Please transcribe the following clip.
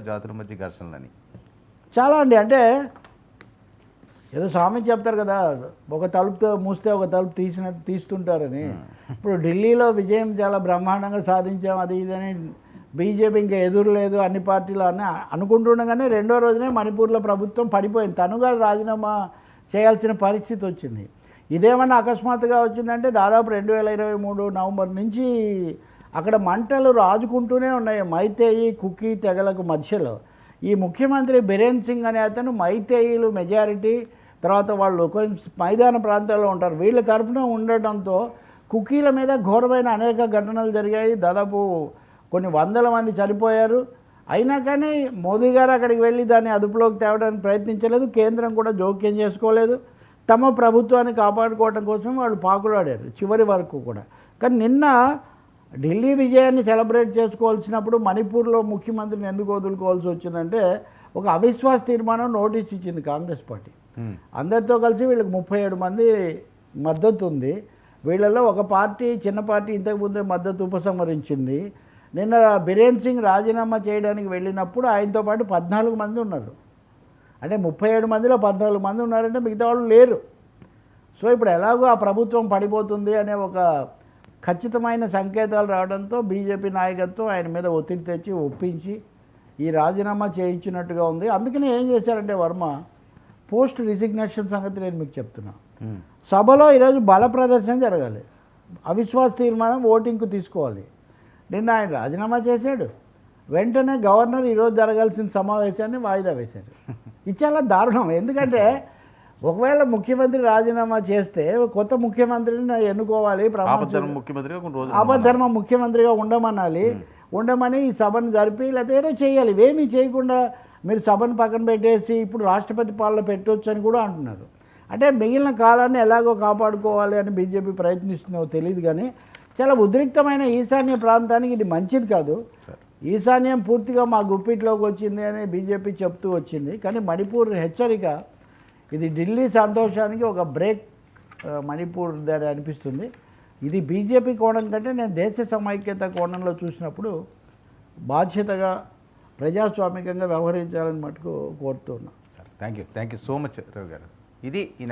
జాతుల మధ్య ఘర్షణలని. చాలా అండి. అంటే ఏదో స్వామి చెప్తారు కదా ఒక తలుపుతో మూస్తే ఒక తలుపు తీసినట్టు తీస్తుంటారని. ఇప్పుడు ఢిల్లీలో విజయం చాలా బ్రహ్మాండంగా సాధించాం అది ఇదని బీజేపీ ఇంకా ఎదురు లేదు అన్ని పార్టీలు అని అనుకుంటుండగానే రెండో రోజునే మణిపూర్లో ప్రభుత్వం పడిపోయింది. తనుగా రాజీనామా చేయాల్సిన పరిస్థితి వచ్చింది. ఇదేమన్నా అకస్మాత్తుగా వచ్చిందంటే దాదాపు రెండు వేల ఇరవై మూడు నవంబర్ నుంచి అక్కడ మంటలు రాజుకుంటూనే ఉన్నాయి. మైతేయి కుకీ తెగలకు మధ్యలో. ఈ ముఖ్యమంత్రి బిరేన్ సింగ్ అనే అతను మైతేయిలు మెజారిటీ తర్వాత వాళ్ళు కొంచెం మైదాన ప్రాంతాల్లో ఉంటారు. వీళ్ళ తరఫున ఉండటంతో కుకీల మీద ఘోరమైన అనేక ఘటనలు జరిగాయి. దాదాపు కొన్ని వందల మంది చనిపోయారు. అయినా కానీ మోదీ గారు అక్కడికి వెళ్ళి దాన్ని అదుపులోకి తేవడానికి ప్రయత్నించలేదు. కేంద్రం కూడా జోక్యం చేసుకోలేదు. తమ ప్రభుత్వాన్ని కాపాడుకోవడం కోసం వాళ్ళు పాకులాడారు చివరి వరకు కూడా. కానీ నిన్న ఢిల్లీ విజయాన్ని సెలబ్రేట్ చేసుకోవాల్సినప్పుడు మణిపూర్లో ముఖ్యమంత్రిని ఎందుకు వదులుకోవాల్సి వచ్చిందంటే ఒక అవిశ్వాస తీర్మానం నోటీస్ ఇచ్చింది కాంగ్రెస్ పార్టీ. అందరితో కలిసి వీళ్ళకి ముప్పై ఏడు మంది మద్దతు ఉంది. వీళ్ళలో ఒక పార్టీ చిన్న పార్టీ ఇంతకుముందే మద్దతు ఉపసంహరించింది. నిన్న బిరేన్ సింగ్ రాజీనామా చేయడానికి వెళ్ళినప్పుడు ఆయనతో పాటు పద్నాలుగు మంది ఉన్నారు. అంటే ముప్పై ఏడు మందిలో పద్నాలుగు మంది ఉన్నారంటే మిగతా వాళ్ళు లేరు. సో ఇప్పుడు ఎలాగో ఆ ప్రభుత్వం పడిపోతుంది అనే ఒక ఖచ్చితమైన సంకేతాలు రావడంతో బీజేపీ నాయకత్వం ఆయన మీద ఒత్తిడి తెచ్చి ఒప్పించి ఈ రాజీనామా చేయించినట్టుగా ఉంది. అందుకని ఏం చేశారంటే వర్మ పోస్ట్ రిజిగ్నేషన్ సంగతి నేను మీకు చెప్తున్నా. సభలో ఈరోజు బల ప్రదర్శన జరగాలి. అవిశ్వాస తీర్మానం ఓటింగ్కు తీసుకోవాలి. నిన్న ఆయన రాజీనామా చేశాడు. వెంటనే గవర్నర్ ఈరోజు జరగాల్సిన సమావేశాన్ని వాయిదా వేశారు. ఇది చాలా దారుణం. ఎందుకంటే ఒకవేళ ముఖ్యమంత్రి రాజీనామా చేస్తే కొత్త ముఖ్యమంత్రిని ఎన్నుకోవాలి ఆపద్ధర్మ ముఖ్యమంత్రిగా ఉండమనాలి. ఉండమని ఈ సభను జరిపి లేకపోతే ఏదో చేయాలి. ఇవేమీ చేయకుండా మీరు సభను పక్కన పెట్టేసి ఇప్పుడు రాష్ట్రపతి పాలన పెట్టవచ్చు అని కూడా అంటున్నారు. అంటే మిగిలిన కాలాన్ని ఎలాగో కాపాడుకోవాలి అని బీజేపీ ప్రయత్నిస్తుందో తెలియదు కానీ చాలా ఉద్రిక్తమైన ఈశాన్య ప్రాంతానికి ఇది మంచిది కాదు. ఈశాన్యం పూర్తిగా మా గుప్పిట్లోకి వచ్చింది అని బీజేపీ చెప్తూ వచ్చింది. కానీ మణిపూర్ హెచ్చరిక ఇది ఢిల్లీ సంతోషానికి ఒక బ్రేక్ మణిపూర్ దగ్గర అనిపిస్తుంది. ఇది బీజేపీ కోణం కంటే నేను దేశ సమైక్యత కోణంలో చూసినప్పుడు బాధ్యతగా ప్రజాస్వామికంగా వ్యవహరించాలని మటుకు కోరుతున్నాను సరే thank you thank you so much Ravi గారు. ఇది